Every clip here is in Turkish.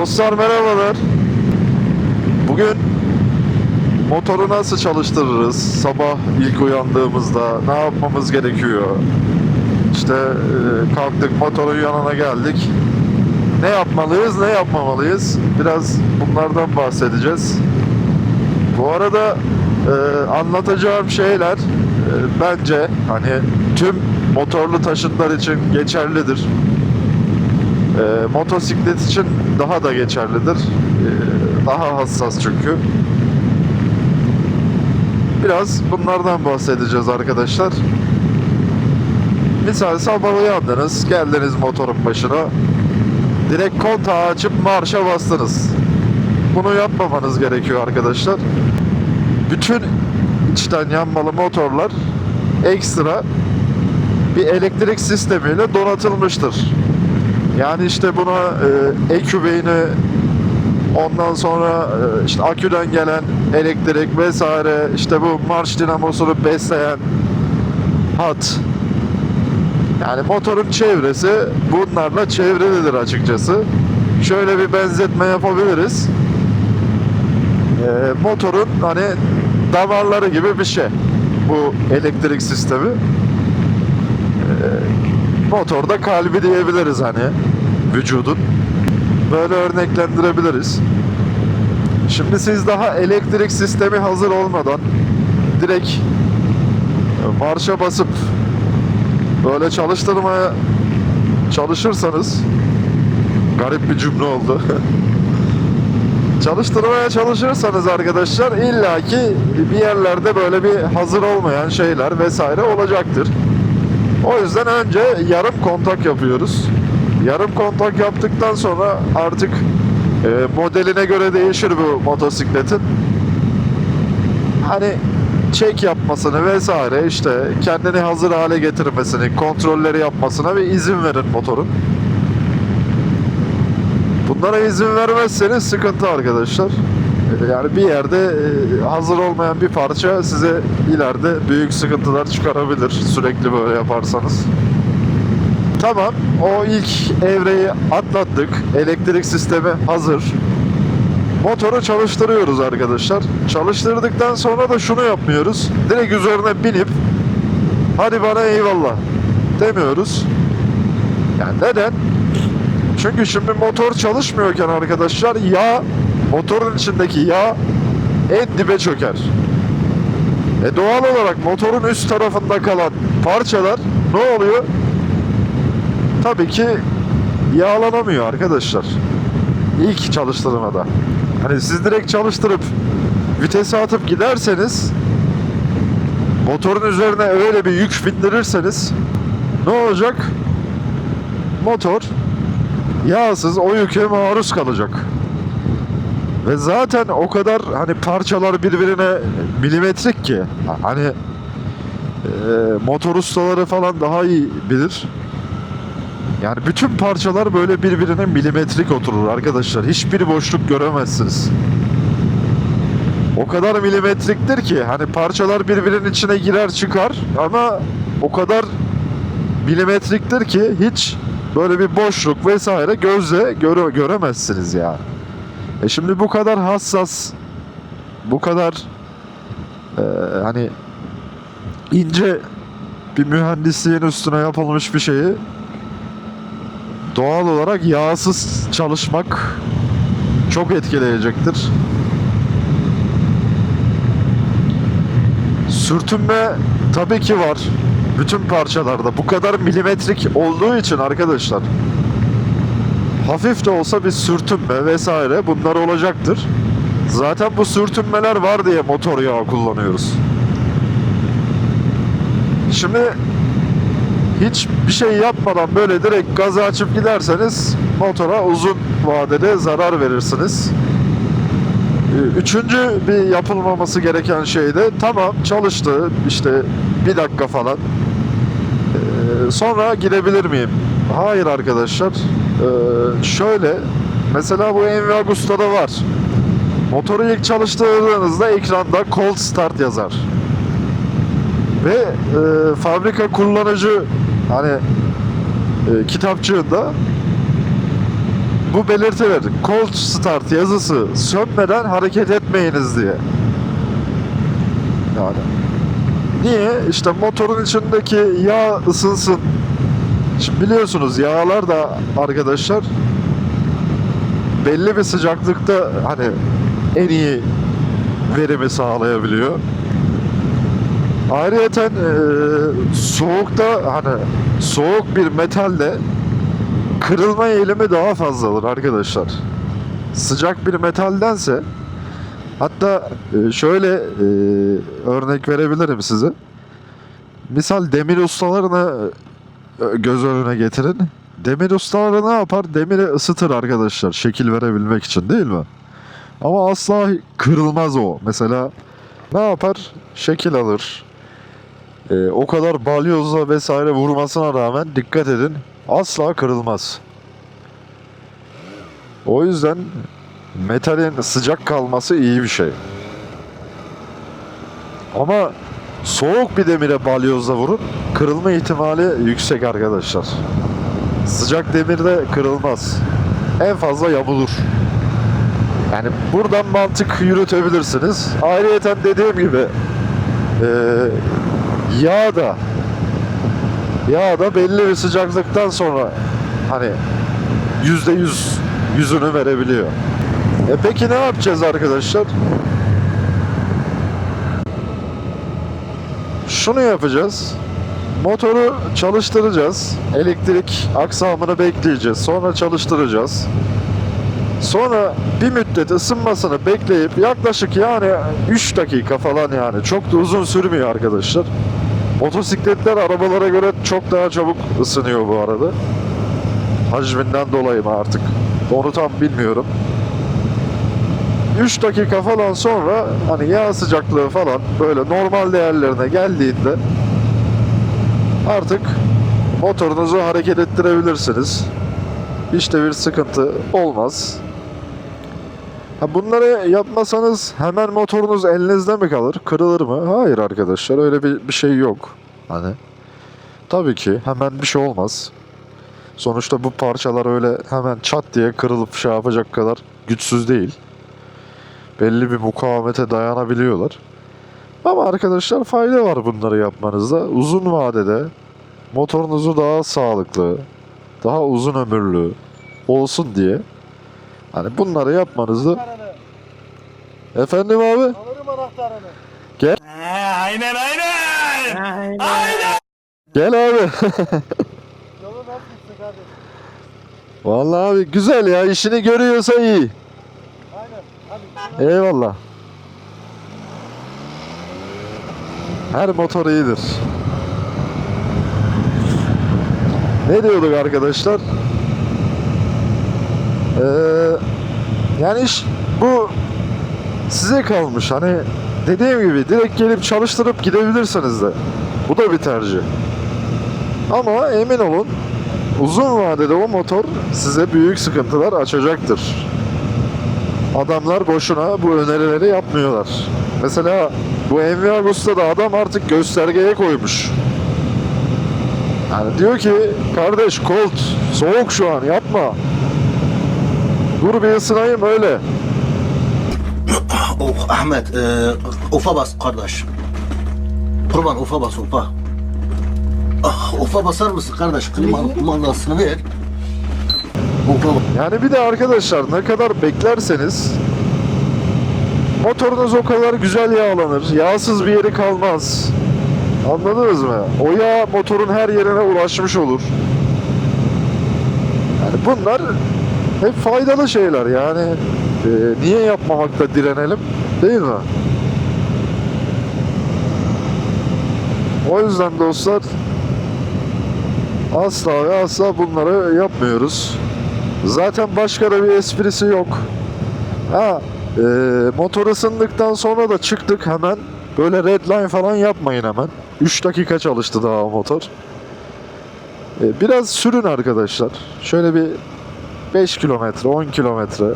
Dostlar merhabalar. Bugün motoru nasıl çalıştırırız? Sabah ilk uyandığımızda ne yapmamız gerekiyor? İşte e, kalktık motorun yanına geldik. Ne yapmalıyız, ne yapmamalıyız? Biraz bunlardan bahsedeceğiz. Bu arada e, anlatacağım şeyler e, bence hani tüm motorlu taşıtlar için geçerlidir. E, motosiklet için daha da geçerlidir. E, daha hassas çünkü. Biraz bunlardan bahsedeceğiz arkadaşlar. Misal sabah uyandınız, geldiniz motorun başına. Direkt kontağı açıp marşa bastınız. Bunu yapmamanız gerekiyor arkadaşlar. Bütün içten yanmalı motorlar ekstra bir elektrik sistemiyle donatılmıştır. Yani işte buna e, EQB'ini ondan sonra e, işte aküden gelen elektrik vesaire işte bu marş dinamosunu besleyen hat yani motorun çevresi bunlarla çevrilidir açıkçası. Şöyle bir benzetme yapabiliriz. E, motorun hani damarları gibi bir şey bu elektrik sistemi. Motorda kalbi diyebiliriz hani vücudun. Böyle örneklendirebiliriz. Şimdi siz daha elektrik sistemi hazır olmadan direkt marşa basıp böyle çalıştırmaya çalışırsanız garip bir cümle oldu. çalıştırmaya çalışırsanız arkadaşlar illaki bir yerlerde böyle bir hazır olmayan şeyler vesaire olacaktır. O yüzden önce yarım kontak yapıyoruz. Yarım kontak yaptıktan sonra artık e, modeline göre değişir bu motosikletin. Hani çek yapmasını vesaire işte kendini hazır hale getirmesini, kontrolleri yapmasına bir izin verin motorun. Bunlara izin vermezseniz sıkıntı arkadaşlar. Yani bir yerde e, hazır olmayan bir parça size ileride büyük sıkıntılar çıkarabilir sürekli böyle yaparsanız. Tamam, o ilk evreyi atlattık. Elektrik sistemi hazır. Motoru çalıştırıyoruz arkadaşlar. Çalıştırdıktan sonra da şunu yapmıyoruz. Direkt üzerine binip hadi bana eyvallah demiyoruz. Yani neden? Çünkü şimdi motor çalışmıyorken arkadaşlar yağ motorun içindeki yağ en dibe çöker. E doğal olarak motorun üst tarafında kalan parçalar ne oluyor? Tabii ki yağlanamıyor arkadaşlar. İlk çalıştırmada. Hani siz direkt çalıştırıp vitese atıp giderseniz motorun üzerine öyle bir yük bindirirseniz ne olacak? Motor yağsız o yüke maruz kalacak. Ve zaten o kadar hani parçalar birbirine milimetrik ki hani e, motor ustaları falan daha iyi bilir. Yani bütün parçalar böyle birbirine milimetrik oturur arkadaşlar. Hiçbir boşluk göremezsiniz. O kadar milimetriktir ki hani parçalar birbirinin içine girer çıkar ama o kadar milimetriktir ki hiç böyle bir boşluk vesaire gözle göre, göremezsiniz yani. E şimdi bu kadar hassas, bu kadar e, hani ince bir mühendisliğin üstüne yapılmış bir şeyi doğal olarak yağsız çalışmak çok etkileyecektir. Sürtünme tabii ki var. Bütün parçalarda. Bu kadar milimetrik olduğu için arkadaşlar hafif de olsa bir sürtünme vesaire bunlar olacaktır. Zaten bu sürtünmeler var diye motor yağı kullanıyoruz. Şimdi hiç bir şey yapmadan böyle direkt gazı açıp giderseniz motora uzun vadede zarar verirsiniz. Ee, Üçüncü bir yapılmaması gereken şey de tamam çalıştı işte bir dakika falan. Ee, sonra gidebilir miyim? Hayır arkadaşlar. Ee, şöyle mesela bu Envy Agusta'da var. Motoru ilk çalıştırdığınızda ekranda cold start yazar. Ve e, fabrika kullanıcı hani e, kitapçığında bu belirtiler cold start yazısı sönmeden hareket etmeyiniz diye. Yani niye? İşte motorun içindeki yağ ısınsın. Şimdi biliyorsunuz yağlar da arkadaşlar belli bir sıcaklıkta hani en iyi verimi sağlayabiliyor. Ayrıyeten eee soğukta hani soğuk bir metalde kırılma eğilimi daha fazladır arkadaşlar. Sıcak bir metaldense hatta e, şöyle e, örnek verebilirim size. Misal demir ustalarını e, göz önüne getirin. Demir ustaları ne yapar? Demiri ısıtır arkadaşlar şekil verebilmek için değil mi? Ama asla kırılmaz o. Mesela ne yapar? Şekil alır. E, o kadar balyozla vesaire vurmasına rağmen dikkat edin asla kırılmaz. O yüzden metalin sıcak kalması iyi bir şey. Ama soğuk bir demire balyozla vurun kırılma ihtimali yüksek arkadaşlar. Sıcak demirde kırılmaz. En fazla yamulur. Yani buradan mantık yürütebilirsiniz. Ayrıyeten dediğim gibi eee yağ da yağ da belli bir sıcaklıktan sonra hani yüzde yüz yüzünü verebiliyor. E peki ne yapacağız arkadaşlar? Şunu yapacağız. Motoru çalıştıracağız. Elektrik aksamını bekleyeceğiz. Sonra çalıştıracağız. Sonra bir müddet ısınmasını bekleyip yaklaşık yani 3 dakika falan yani çok da uzun sürmüyor arkadaşlar. Motosikletler arabalara göre çok daha çabuk ısınıyor bu arada. Hacminden dolayı mı artık? Onu tam bilmiyorum. 3 dakika falan sonra hani yağ sıcaklığı falan böyle normal değerlerine geldiğinde artık motorunuzu hareket ettirebilirsiniz. Hiç de bir sıkıntı olmaz. Ha bunları yapmasanız hemen motorunuz elinizde mi kalır? Kırılır mı? Hayır arkadaşlar öyle bir, bir şey yok. Hani tabii ki hemen bir şey olmaz. Sonuçta bu parçalar öyle hemen çat diye kırılıp şey yapacak kadar güçsüz değil. Belli bir mukavemete dayanabiliyorlar. Ama arkadaşlar fayda var bunları yapmanızda. Uzun vadede motorunuzu daha sağlıklı, daha uzun ömürlü olsun diye hani bunları Anahtarını. efendim abi Alırım anahtarını. aynen aynen. gel abi kardeşim. vallahi abi güzel ya işini görüyorsa iyi Aynen. Eyvallah. Her motor iyidir. Ne diyorduk arkadaşlar? Ee, yani iş bu size kalmış. Hani dediğim gibi direkt gelip çalıştırıp gidebilirsiniz de. Bu da bir tercih. Ama emin olun uzun vadede o motor size büyük sıkıntılar açacaktır adamlar boşuna bu önerileri yapmıyorlar. Mesela bu Envy Agus'ta da adam artık göstergeye koymuş. Yani diyor ki kardeş Colt soğuk şu an yapma. Dur bir ısınayım öyle. Oh Ahmet, e, ufa bas kardeş. Kurban ufa bas ufa. Ah, ufa basar mısın kardeş? Klima kumandasını ver. Ufa bas. Yani bir de arkadaşlar ne kadar beklerseniz motorunuz o kadar güzel yağlanır. Yağsız bir yeri kalmaz. Anladınız mı? O yağ motorun her yerine ulaşmış olur. Yani bunlar hep faydalı şeyler yani. e, niye yapmamakta direnelim? Değil mi? O yüzden dostlar asla ve asla bunları yapmıyoruz. Zaten başka da bir esprisi yok. Ha, e, motor ısındıktan sonra da çıktık hemen. Böyle red line falan yapmayın hemen. 3 dakika çalıştı daha motor. E, biraz sürün arkadaşlar. Şöyle bir 5 kilometre, 10 kilometre.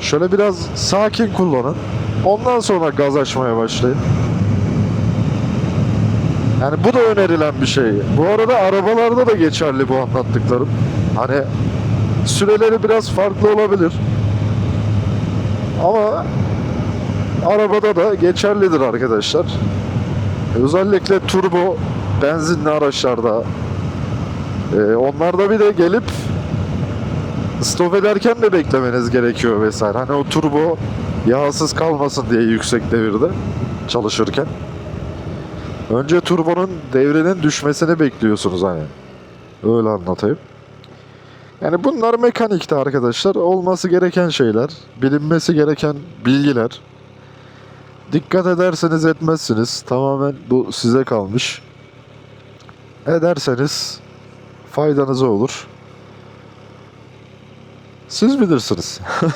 Şöyle biraz sakin kullanın. Ondan sonra gaz açmaya başlayın. Yani bu da önerilen bir şey. Bu arada arabalarda da geçerli bu anlattıklarım. Hani süreleri biraz farklı olabilir. Ama arabada da geçerlidir arkadaşlar. Özellikle turbo benzinli araçlarda e, onlarda bir de gelip stop ederken de beklemeniz gerekiyor vesaire. Hani o turbo yağsız kalmasın diye yüksek devirde çalışırken. Önce turbonun devrinin düşmesini bekliyorsunuz hani. Öyle anlatayım. Yani bunlar mekanikte arkadaşlar. Olması gereken şeyler. Bilinmesi gereken bilgiler. Dikkat ederseniz etmezsiniz. Tamamen bu size kalmış. Ederseniz faydanıza olur. Siz bilirsiniz.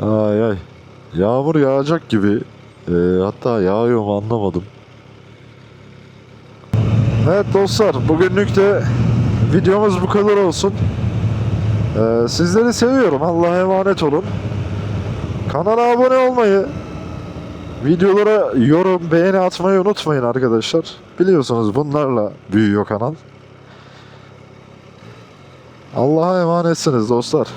ay ay. Yağmur yağacak gibi. Ee, hatta yağıyor mu anlamadım. Evet dostlar bugünlük de videomuz bu kadar olsun. Ee, sizleri seviyorum. Allah'a emanet olun. Kanala abone olmayı, videolara yorum, beğeni atmayı unutmayın arkadaşlar. Biliyorsunuz bunlarla büyüyor kanal. Allah'a emanetsiniz dostlar.